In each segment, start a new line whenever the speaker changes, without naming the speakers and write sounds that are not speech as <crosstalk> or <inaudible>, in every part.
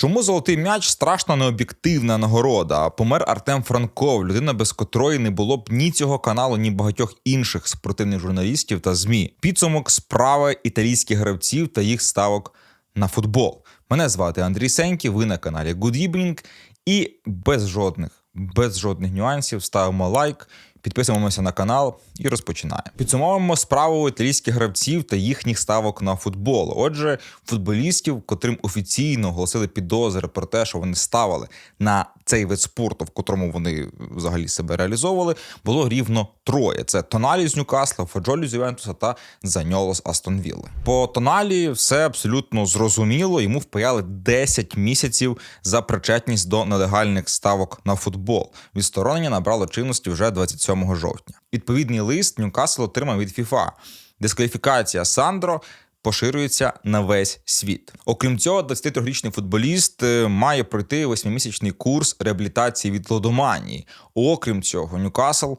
Чому золотий м'яч страшно необ'єктивна нагорода? Помер Артем Франков, людина, без котрої не було б ні цього каналу, ні багатьох інших спортивних журналістів та змі. Підсумок справи італійських гравців та їх ставок на футбол. Мене звати Андрій Сенькі. Ви на каналі Good Evening. І без жодних, без жодних нюансів ставимо лайк. Підписуємося на канал і розпочинаємо. Підсумовуємо справу італійських гравців та їхніх ставок на футбол. Отже, футболістів, котрим офіційно оголосили підозри про те, що вони ставили на цей вид спорту, в котрому вони взагалі себе реалізовували, було рівно троє: це Тоналі з Ньюкасла, Фаджолі з Ювентуса та Заньоло з Астон Вілли. По Тоналі все абсолютно зрозуміло. Йому впаяли 10 місяців за причетність до нелегальних ставок на футбол. Відсторонення набрало чинності вже 27 жовтня. Відповідний лист Ньюкасл отримав від ФІФА. Дискваліфікація Сандро поширюється на весь світ. Окрім цього, 23-річний футболіст е, має пройти восьмимісячний курс реабілітації від лодоманії. Окрім цього, Ньюкасл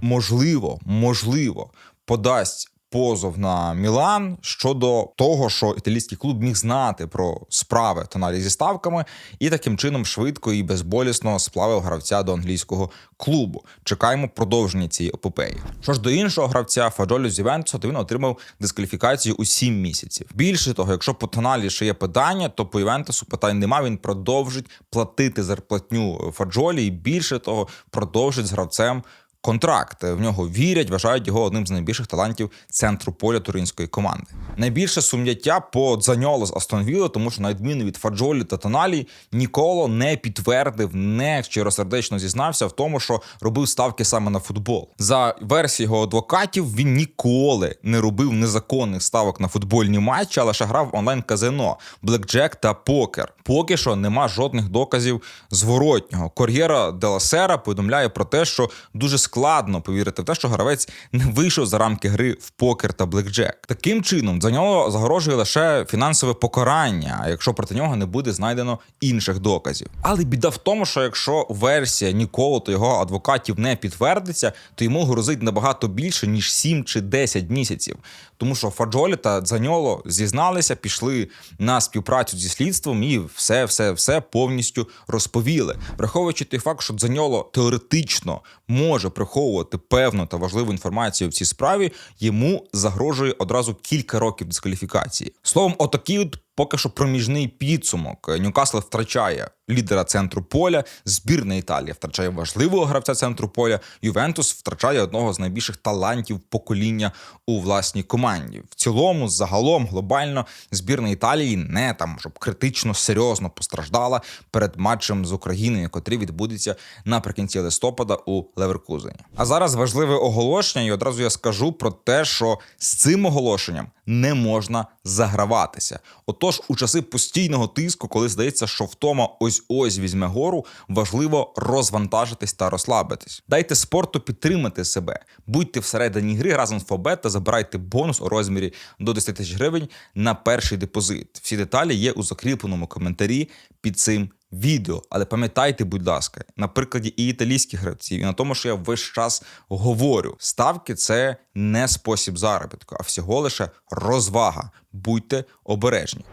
можливо, можливо, подасть. Позов на Мілан щодо того, що італійський клуб міг знати про справи тоналі зі ставками, і таким чином швидко і безболісно сплавив гравця до англійського клубу. Чекаємо продовження цієї епопеї. Що ж до іншого гравця Фаджолю з Ювентуса, то він отримав дискваліфікацію у 7 місяців. Більше того, якщо по тоналі ще є питання, то по Ювентусу питань нема. Він продовжить платити зарплатню Фаджолі, і більше того, продовжить з гравцем. Контракт в нього вірять, вважають його одним з найбільших талантів центру поля туринської команди. Найбільше сум'яття по Дзаньоло з Астон тому що на відміну від Фаджолі та Тоналі, Ніколо не підтвердив, не щиросердечно зізнався в тому, що робив ставки саме на футбол. За версією його адвокатів, він ніколи не робив незаконних ставок на футбольні матчі, а лише грав онлайн казино, блекджек та покер. Поки що нема жодних доказів зворотнього. Кор'єра Деласера повідомляє про те, що дуже складно повірити в те, що гравець не вийшов за рамки гри в покер та блекджек. Таким чином, за нього загрожує лише фінансове покарання, якщо проти нього не буде знайдено інших доказів. Але біда в тому, що якщо версія нікого та його адвокатів не підтвердиться, то йому грозить набагато більше ніж 7 чи 10 місяців. Тому що Фаджолі та Дзаньоло зізналися, пішли на співпрацю зі слідством і все, все, все повністю розповіли, враховуючи той факт, що Дзаньоло теоретично може приховувати певну та важливу інформацію в цій справі, йому загрожує одразу кілька років дискваліфікації. Словом, отакий от поки що проміжний підсумок. Ньюкасл втрачає лідера центру поля, збірна Італія втрачає важливого гравця центру поля. Ювентус втрачає одного з найбільших талантів покоління у власній команді. В цілому, загалом, глобально, збірна Італії не там, щоб критично серйозно постраждала перед матчем з Україною, котрий відбудеться наприкінці листопада у Леверкузені. А зараз важливе оголошення, і одразу я скажу про те, що з цим оголошенням не можна заграватися. Отож, у часи постійного тиску, коли здається, що втома ось ось візьме гору, важливо розвантажитись та розслабитись. Дайте спорту підтримати себе, будьте всередині гри разом з Фобет та забирайте бонус у розмірі до 10 тисяч гривень на перший депозит. Всі деталі є у закріпленому коментарі під цим. Відео, але пам'ятайте, будь ласка, на прикладі і італійських гравців, і на тому, що я весь час говорю: ставки це не спосіб заробітку, а всього лише розвага. Будьте обережні.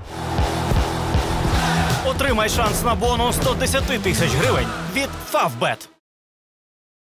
Отримай шанс на бонус 110 тисяч гривень від Favbet.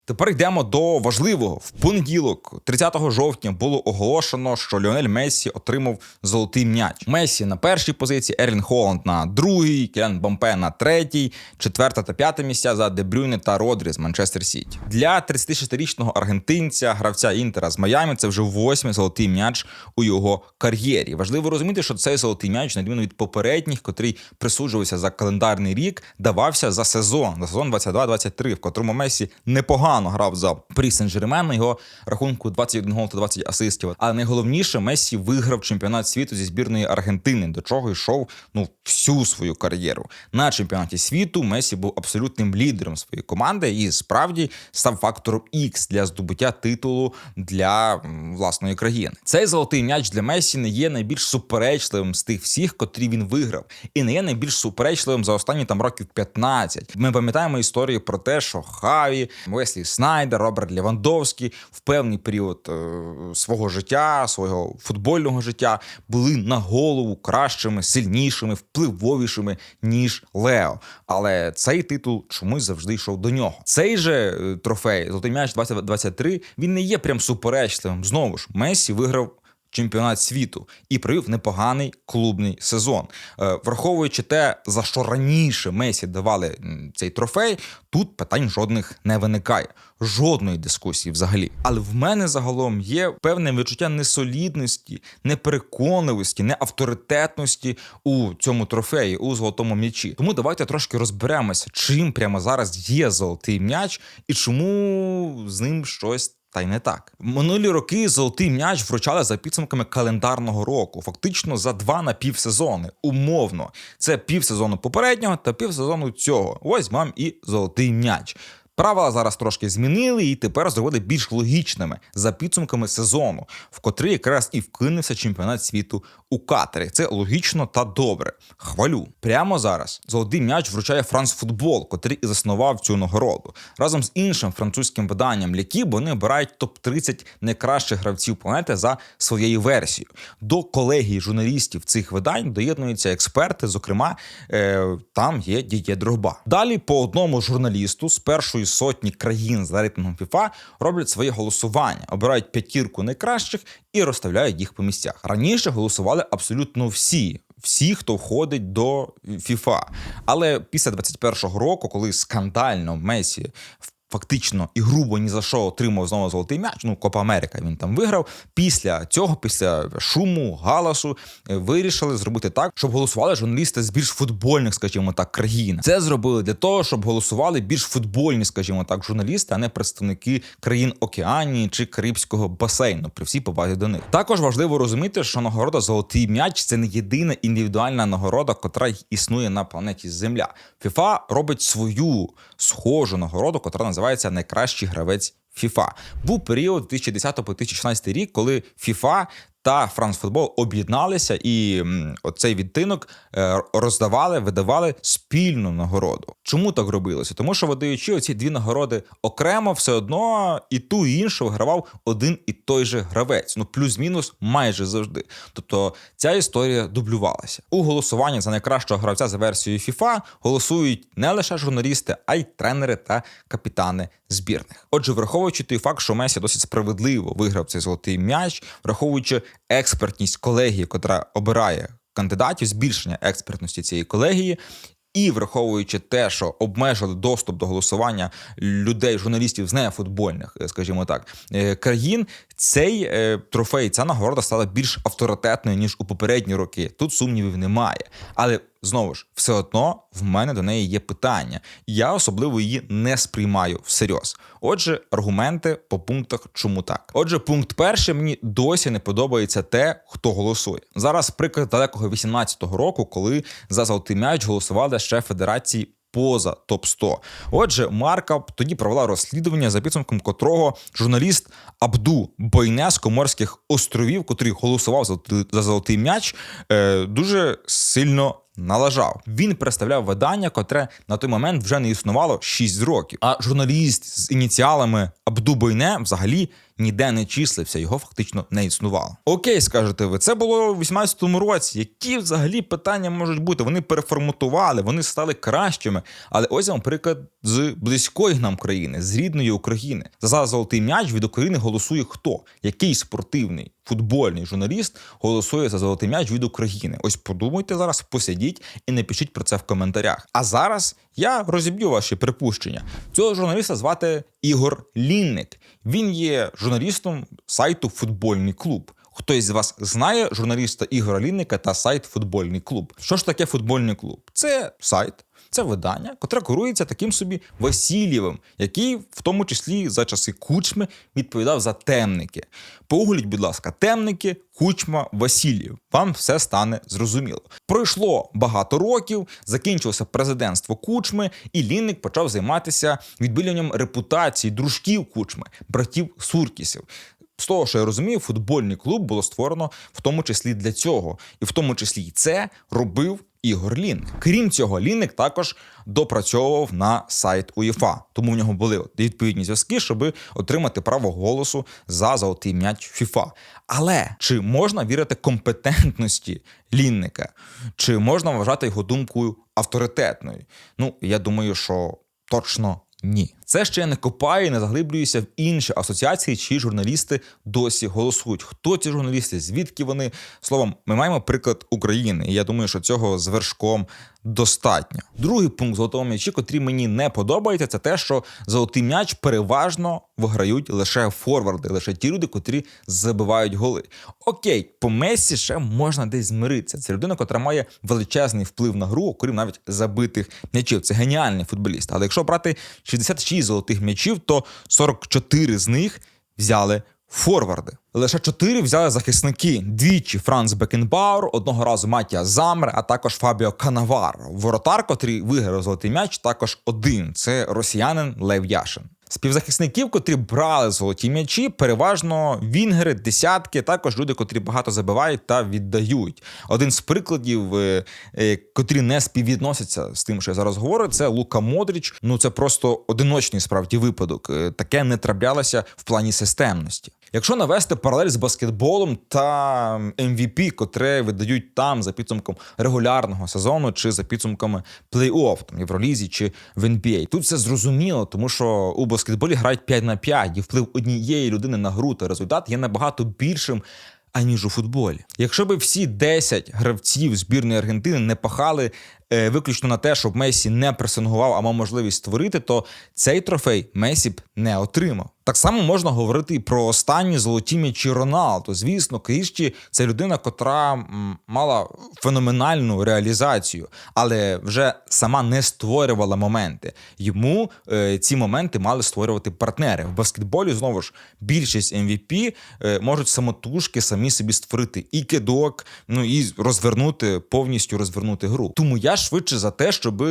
Тепер йдемо до важливого. В понеділок, 30 жовтня, було оголошено, що Ліонель Мессі отримав золотий м'яч. Мессі на першій позиції, Ерлін Холланд на другій, Кілян Бампе на третій, четверта та п'яте місця за Дебрюйне та Родрі з Манчестер Сіті. Для 36-річного аргентинця, гравця Інтера з Майами, це вже восьмий золотий м'яч у його кар'єрі. Важливо розуміти, що цей золотий м'яч, на відміну від попередніх, котрий присуджувався за календарний рік, давався за сезон, за сезон 22-23, в котрому Месі непогано грав за Прі Сен-Жермен, на його рахунку 21 гол та 20 асистів. Але найголовніше, Месі виграв чемпіонат світу зі збірної Аргентини, до чого йшов ну всю свою кар'єру. На чемпіонаті світу Месі був абсолютним лідером своєї команди і справді став фактором X для здобуття титулу для власної країни. Цей золотий м'яч для Месі не є найбільш суперечливим з тих всіх, котрі він виграв, і не є найбільш суперечливим за останні там років 15. Ми пам'ятаємо історію про те, що Хаві, Веслі Снайдер, Роберт Лівандовський в певний період е, свого життя, свого футбольного життя були на голову кращими, сильнішими, впливовішими ніж Лео. Але цей титул чомусь завжди йшов до нього. Цей же е, трофей, золотий м'яч 2023, він не є прям суперечливим. Знову ж, Месі виграв. Чемпіонат світу і провів непоганий клубний сезон. Е, Враховуючи те, за що раніше Месі давали цей трофей, тут питань жодних не виникає, жодної дискусії взагалі. Але в мене загалом є певне відчуття несолідності, непереконливості, неавторитетності у цьому трофеї, у золотому м'ячі. Тому давайте трошки розберемося, чим прямо зараз є золотий м'яч і чому з ним щось. Та й не так. Минулі роки золотий м'яч вручали за підсумками календарного року, фактично за два на півсезони. Умовно, це півсезону попереднього та півсезону цього. Ось вам і золотий м'яч. Правила зараз трошки змінили і тепер зробили більш логічними за підсумками сезону, в котрий якраз і вкинувся чемпіонат світу у Катарі. Це логічно та добре. Хвалю. Прямо зараз золотий м'яч вручає Франс Футбол, котрий і заснував цю нагороду. Разом з іншим французьким виданням Лікіб вони обирають топ-30 найкращих гравців планети за своєю версією. До колегії журналістів цих видань доєднуються експерти. Зокрема, е, там є Дідє Дрогба. Далі по одному журналісту з першої сотні країн за рейтингом FIFA роблять своє голосування, обирають п'ятірку найкращих і розставляють їх по місцях. Раніше голосували абсолютно всі. Всі, хто входить до FIFA. Але після 21-го року, коли скандально Месі фактично і грубо ні за що отримав знову золотий м'яч. Ну, Копа Америка він там виграв. Після цього, після шуму, галасу, е, вирішили зробити так, щоб голосували журналісти з більш футбольних, скажімо так, країн. Це зробили для того, щоб голосували більш футбольні, скажімо так, журналісти, а не представники країн Океанії чи Карибського басейну. При всій повазі до них. Також важливо розуміти, що нагорода Золотий м'яч це не єдина індивідуальна нагорода, котра існує на планеті Земля. FIFA робить свою схожу нагороду, котра називається найкращий гравець FIFA. Був період 2010-2016 рік, коли FIFA та Football об'єдналися і оцей відтинок е, роздавали, видавали спільну нагороду. Чому так робилося? Тому що видаючи оці дві нагороди окремо, все одно і ту і іншу вигравав один і той же гравець. Ну плюс-мінус майже завжди. Тобто ця історія дублювалася. У голосуванні за найкращого гравця за версією FIFA голосують не лише журналісти, а й тренери та капітани збірних. Отже, враховуючи той факт, що Месі досить справедливо виграв цей золотий м'яч, враховуючи експертність колегії, котра обирає кандидатів, збільшення експертності цієї колегії. І враховуючи те, що обмежили доступ до голосування людей, журналістів з нефутбольних, е, скажімо так, е, країн, цей е, трофей, ця нагорода стала більш авторитетною ніж у попередні роки. Тут сумнівів немає. Але знову ж, все одно в мене до неї є питання. Я особливо її не сприймаю всерйоз. Отже, аргументи по пунктах, чому так. Отже, пункт перший мені досі не подобається те, хто голосує. Зараз приклад далекого 18-го року, коли за золотий м'яч голосували ще федерації. Поза топ 100 Отже, Марка тоді провела розслідування, за підсумком котрого журналіст Абду Бойне з Коморських островів, котрий голосував за, за золотий м'яч, е, дуже сильно налажав. Він представляв видання, котре на той момент вже не існувало 6 років. А журналіст з ініціалами Абду взагалі ніде не числився, його фактично не існувало. Окей, скажете ви, це було у 18-му році. Які взагалі питання можуть бути? Вони переформатували, вони стали кращими. Але ось вам приклад з близької нам країни, з рідної України. За золотий м'яч від України голосує хто? Який спортивний футбольний журналіст голосує за золотий м'яч від України? Ось подумайте зараз, посидіть і напишіть про це в коментарях. А зараз я розіб'ю ваші припущення. Цього журналіста звати Ігор Лінник. Він є журналістом сайту Футбольний клуб. Хтось з вас знає журналіста Ігора Лінника та сайт Футбольний клуб. Що ж таке футбольний клуб? Це сайт. Це видання, котре керується таким собі Васильєвим, який в тому числі за часи кучми відповідав за темники. Погуліть, будь ласка, темники, кучма, Васильєв. Вам все стане зрозуміло. Пройшло багато років, закінчилося президентство кучми, і Лінник почав займатися відбілюванням репутації дружків кучми, братів Суркісів. З того, що я розумію, футбольний клуб було створено в тому числі для цього, і в тому числі і це робив Ігор Лін. Крім цього, Лінник також допрацьовував на сайт УЄФА, тому в нього були відповідні зв'язки, щоб отримати право голосу за золотий м'яч ФІФА. Але чи можна вірити компетентності Лінника? Чи можна вважати його думкою авторитетною? Ну, я думаю, що точно ні. Це ще не копаю і не заглиблююся в інші асоціації, чиї журналісти досі голосують. Хто ці журналісти? Звідки вони? Словом, ми маємо приклад України, і я думаю, що цього з вершком достатньо. Другий пункт золотого м'ячі, котрий мені не подобається, це те, що золотий м'яч переважно виграють лише форварди, лише ті люди, котрі забивають голи. Окей, по Месі ще можна десь змиритися. Це людина, котра має величезний вплив на гру, окрім навіть забитих м'ячів. Це геніальний футболіст. Але якщо брати 66 золотих м'ячів, то 44 з них взяли форварди. Лише чотири взяли захисники. Двічі Франц Бекенбауер, одного разу Матія Замер, а також Фабіо Канавар. Воротар, котрий виграв золотий м'яч, також один. Це росіянин Лев Яшин. Співзахисників, котрі брали золоті м'ячі, переважно вінгери, десятки, також люди, котрі багато забивають та віддають. Один з прикладів, е, е, котрі не співвідносяться з тим, що я зараз говорю, це Лука Модріч. Ну це просто одиночний справді випадок. Е, Таке не траплялося в плані системності. Якщо навести паралель з баскетболом та MVP, котре видають там за підсумком регулярного сезону чи за підсумками плей-офф, там Євролізі чи в NBA. Тут все зрозуміло, тому що у баскетболі грають 5 на 5, і вплив однієї людини на гру та результат є набагато більшим. Аніж у футболі, якщо би всі 10 гравців збірної Аргентини не пахали виключно на те, щоб Месі не пресингував, а мав можливість створити, то цей трофей Месі б не отримав. Так само можна говорити і про останні золоті м'ячі Роналду. Звісно, Крішті це людина, котра мала феноменальну реалізацію, але вже сама не створювала моменти. Йому е, ці моменти мали створювати партнери. В баскетболі знову ж більшість MVP е, можуть самотужки самі собі створити і кидок, ну і розвернути повністю розвернути гру. Тому я швидше за те, щоб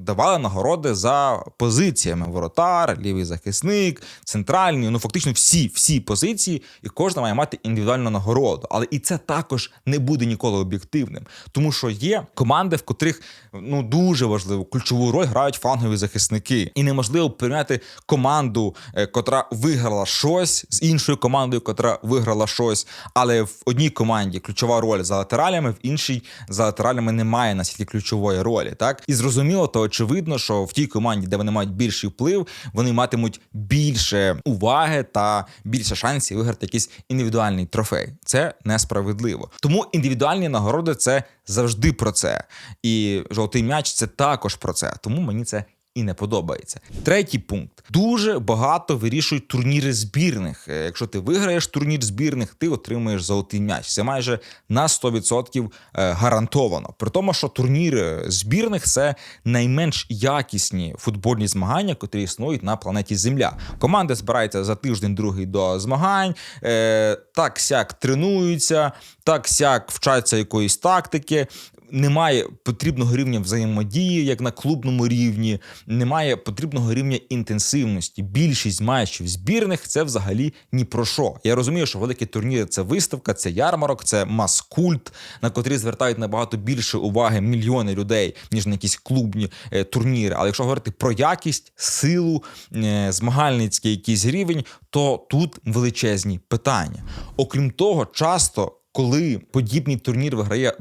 давали нагороди за позиціями: воротар, лівий захисник, центральний. Ну фактично всі, всі позиції, і кожна має мати індивідуальну нагороду. Але і це також не буде ніколи об'єктивним, тому що є команди, в котрих ну дуже важливу ключову роль грають флангові захисники, і неможливо порівняти команду, е, котра виграла щось з іншою командою, котра виграла щось. Але в одній команді ключова роль за латералями, в іншій за латералями немає настільки ключової ролі. Так і зрозуміло, то очевидно, що в тій команді, де вони мають більший вплив, вони матимуть більше уваги та більше шансів виграти якийсь індивідуальний трофей. Це несправедливо. Тому індивідуальні нагороди це завжди про це. І жовтий м'яч це також про це. Тому мені це і не подобається. Третій пункт: дуже багато вирішують турніри збірних. Е, Якщо ти виграєш турнір збірних, ти отримуєш золотий м'яч. Це майже на 100% е, гарантовано. При тому, що турніри збірних це найменш якісні футбольні змагання, котрі існують на планеті Земля. Команди збираються за тиждень другий до змагань, е, так сяк тренуються, так сяк вчаться якоїсь тактики немає потрібного рівня взаємодії, як на клубному рівні, немає потрібного рівня інтенсивності. Більшість матчів збірних це взагалі ні про що. Я розумію, що великі турніри це виставка, це ярмарок, це мас-культ, на котрі звертають набагато більше уваги мільйони людей, ніж на якісь клубні е, турніри. Але якщо говорити про якість, силу, е, змагальницький якийсь рівень, то тут величезні питання. Окрім того, часто коли подібний турнір виграє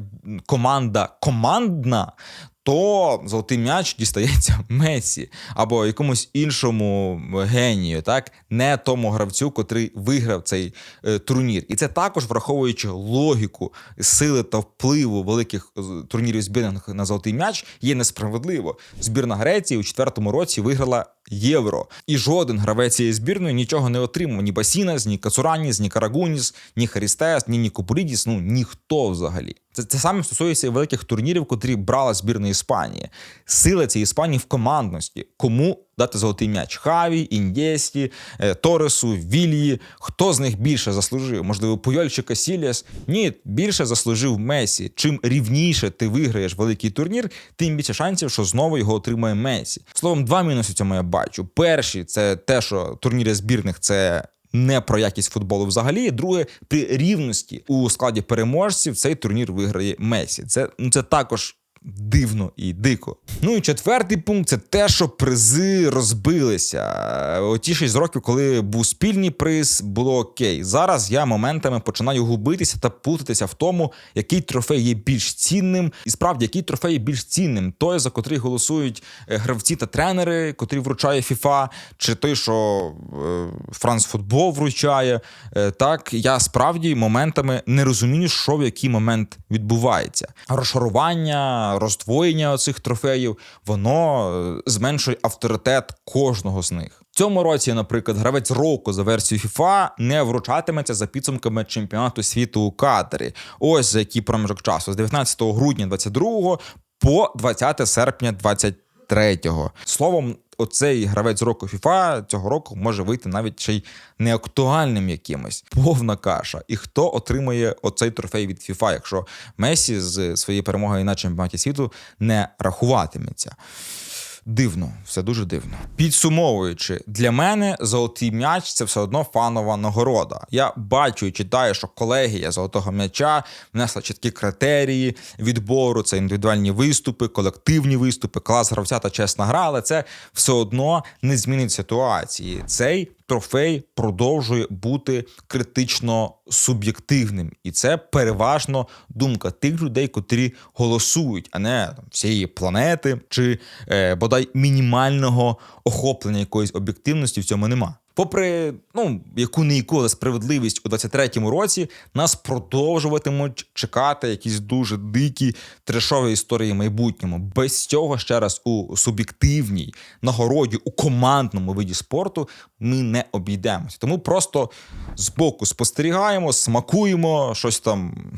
команда командна, то золотий м'яч дістається <laughs> Месі або якомусь іншому генію, так не тому гравцю, котрий виграв цей е, турнір. І це також враховуючи логіку сили та впливу великих е, турнірів збірних на золотий м'яч, є несправедливо. Збірна Греції у четвертому році виграла. Євро і жоден гравець цієї збірної нічого не отримав. Ні Басінас, ні Кацураніс, ні Карагуніс, ні Харістес, ні Нікопулідіс. Ну ніхто взагалі. Це це саме стосується і великих турнірів, котрі брала збірна Іспанії. Сила цієї Іспанії в командності. Кому дати золотий м'яч? Хаві, Індєсті, е, Торесу, Вільї. Хто з них більше заслужив? Можливо, Пуйоль чи Касіліас? Ні, більше заслужив Месі. Чим рівніше ти виграєш великий турнір, тим більше шансів, що знову його отримає Месі. Словом, два мінуси цьому я бачу. Перший це те, що турніри збірних це. Не про якість футболу взагалі. Друге, при рівності у складі переможців цей турнір виграє Месі. Це ну це також дивно і дико. Ну і четвертий пункт це те, що призи розбилися. Оті шість років, коли був спільний приз, було окей. Зараз я моментами починаю губитися та плутатися в тому, який трофей є більш цінним, і справді який трофей є більш цінним. Той, за котрий голосують е, гравці та тренери, котрі вручає FIFA, чи той, що е, Франс Футбол вручає. Е, Так я справді моментами не розумію, що в який момент відбувається. Розшарування, роздвоєння цих трофеїв, воно е, зменшує авторитет кожного з них. В цьому році, наприклад, гравець року за версією FIFA не вручатиметься за підсумками чемпіонату світу у Катарі. Ось за який проміжок часу з 19 грудня 22 по 20 серпня 23. Словом, оцей гравець року FIFA цього року може вийти навіть ще й неактуальним якимось. Повна каша. І хто отримує оцей трофей від FIFA, якщо Месі з своєї перемоги на чемпіонаті світу не рахуватиметься? Дивно, все дуже дивно. Підсумовуючи, для мене золотий м'яч це все одно фанова нагорода. Я бачу і читаю, що колегія золотого м'яча внесла чіткі критерії відбору, це індивідуальні виступи, колективні виступи, клас гравця та чесна гра, але це все одно не змінить ситуації. Цей трофей продовжує бути критично суб'єктивним, і це переважно думка тих людей, котрі голосують, а не всієї планети чи е, бодай мінімального охоплення якоїсь об'єктивності в цьому нема. Попри ну яку не яку, справедливість у 23-му році нас продовжуватимуть чекати якісь дуже дикі трешові історії в майбутньому. Без цього ще раз у суб'єктивній нагороді у командному виді спорту ми не обійдемося. Тому просто збоку спостерігаємо, смакуємо щось там.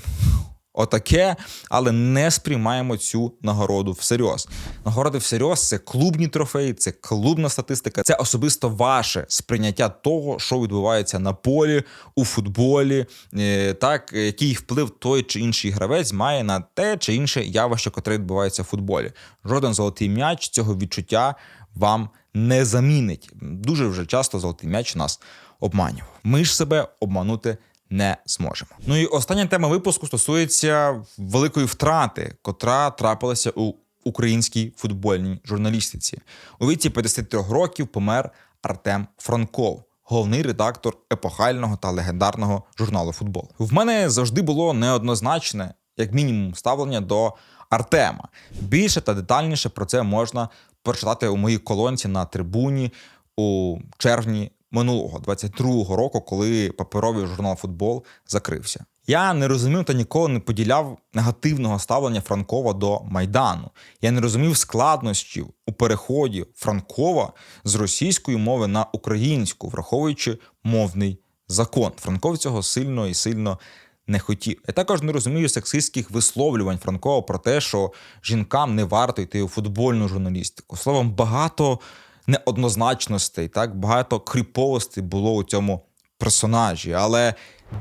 Отаке, але не сприймаємо цю нагороду всерйоз. Нагороди всерйоз це клубні трофеї, це клубна статистика, це особисто ваше сприйняття того, що відбувається на полі у футболі, е, так який вплив той чи інший гравець має на те чи інше явище, яке відбувається в футболі. Жоден золотий м'яч цього відчуття вам не замінить. Дуже вже часто золотий м'яч нас обманював. Ми ж себе обманути не зможемо. Ну і остання тема випуску стосується великої втрати, котра трапилася у українській футбольній журналістиці. У віці 53 років помер Артем Франков. Головний редактор епохального та легендарного журналу Футбол. В мене завжди було неоднозначне, як мінімум, ставлення до Артема. Більше та детальніше про це можна прочитати у моїй колонці на трибуні у червні минулого 22-го року, коли паперовий журнал Футбол закрився. Я не розумів та ніколи не поділяв негативного ставлення Франкова до Майдану. Я не розумів складнощів у переході Франкова з російської мови на українську, враховуючи мовний закон. Франков цього сильно і сильно не хотів. Я також не розумію сексистських висловлювань Франкова про те, що жінкам не варто йти у футбольну журналістику. Словом, багато неоднозначностей, так багато кріповостей було у цьому персонажі, але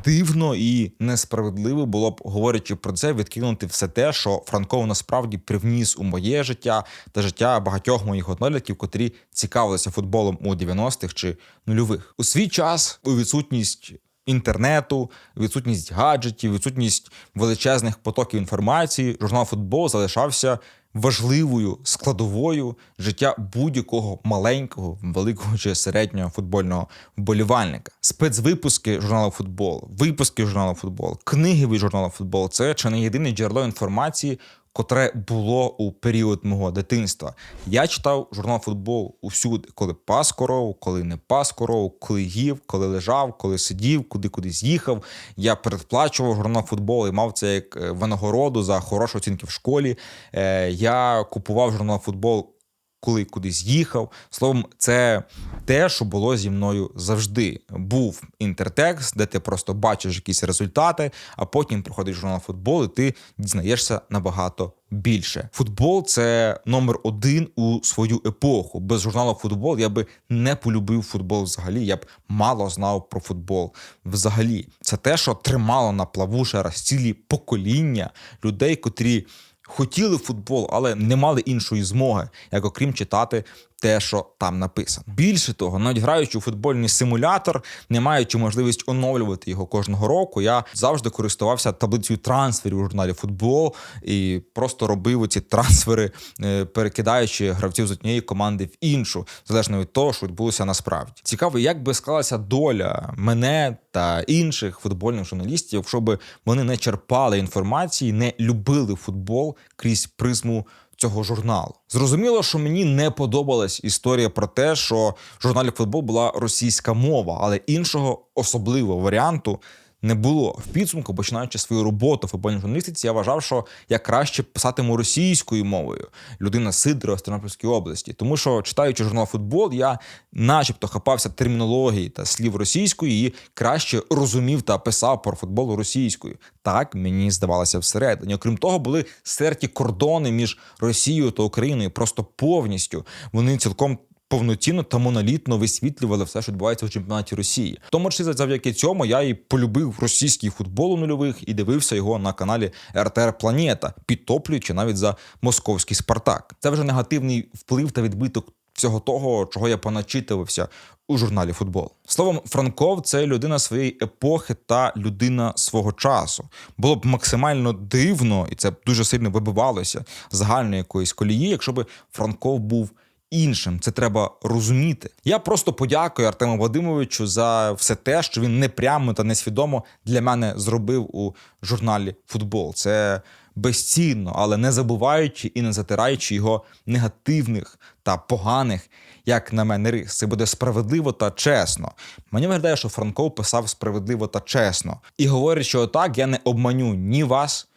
дивно і несправедливо було б, говорячи про це, відкинути все те, що Франков насправді привніс у моє життя та життя багатьох моїх однолітків, котрі цікавилися футболом у 90-х чи нульових. У свій час у відсутність. Інтернету, відсутність гаджетів, відсутність величезних потоків інформації, журнал футбол залишався важливою складовою життя будь-якого маленького, великого чи середнього футбольного вболівальника. Спецвипуски журналу футбол, випуски журналу футбол, книги від журналу футбол це чи не єдине джерело інформації. Котре було у період мого дитинства. Я читав журнал футбол усюди, коли пас корову, коли не пас корову, коли їв, коли лежав, коли сидів, куди кудись їхав. Я передплачував журнал футбол і мав це як е, винагороду за хороші оцінки в школі. Е, Я купував журнал футбол. Коли кудись їхав, словом, це те, що було зі мною завжди. Був інтертекст, де ти просто бачиш якісь результати, а потім проходиш журнал футбол, і ти дізнаєшся набагато більше. Футбол це номер один у свою епоху. Без журналу футбол я би не полюбив футбол взагалі. Я б мало знав про футбол. Взагалі, це те, що тримало на плаву ще раз цілі покоління людей, котрі хотіли футбол, але не мали іншої змоги, як окрім читати те, що там написано. Більше того, навіть граючи у футбольний симулятор, не маючи можливість оновлювати його кожного року, я завжди користувався таблицею трансферів у журналі футбол і просто робив ці трансфери, е, перекидаючи гравців з однієї команди в іншу, залежно від того, що відбулося насправді. Цікаво, як би склалася доля мене та інших футбольних журналістів, щоб вони не черпали інформації, не любили футбол крізь призму цього журналу. Зрозуміло, що мені не подобалась історія про те, що в журналі футбол була російська мова, але іншого особливого варіанту. Не було в підсумку, починаючи свою роботу в футбольній журналістиці, я вважав, що я краще писатиму російською мовою. Людина Сидорова з Тернопільської області. Тому що читаючи журнал футбол, я, начебто, хапався термінології та слів російської і краще розумів та писав про футбол російською. Так мені здавалося всередині. Окрім того, були стерті кордони між Росією та Україною просто повністю. Вони цілком повноцінно та монолітно висвітлювали все, що відбувається у чемпіонаті Росії. В тому числі завдяки цьому я і полюбив російський футбол у нульових і дивився його на каналі РТР Планета, підтоплюючи навіть за московський Спартак. Це вже негативний вплив та відбиток. Всього того, чого я поначитувався у журналі футбол. Словом, Франков це людина своєї епохи та людина свого часу. Було б максимально дивно, і це дуже сильно вибивалося загальної якоїсь колії, якщо б Франков був іншим. Це треба розуміти. Я просто подякую Артему Вадимовичу за все те, що він непрямо та несвідомо для мене зробив у журналі Футбол. Це безцінно, але не забуваючи і не затираючи його негативних та поганих, як на мене, рис. Це буде справедливо та чесно. Мені виглядає, що Франков писав справедливо та чесно. І говорить, що отак я не обманю ні вас,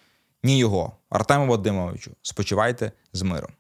ні його. Артему Вадимовичу, спочивайте з миром.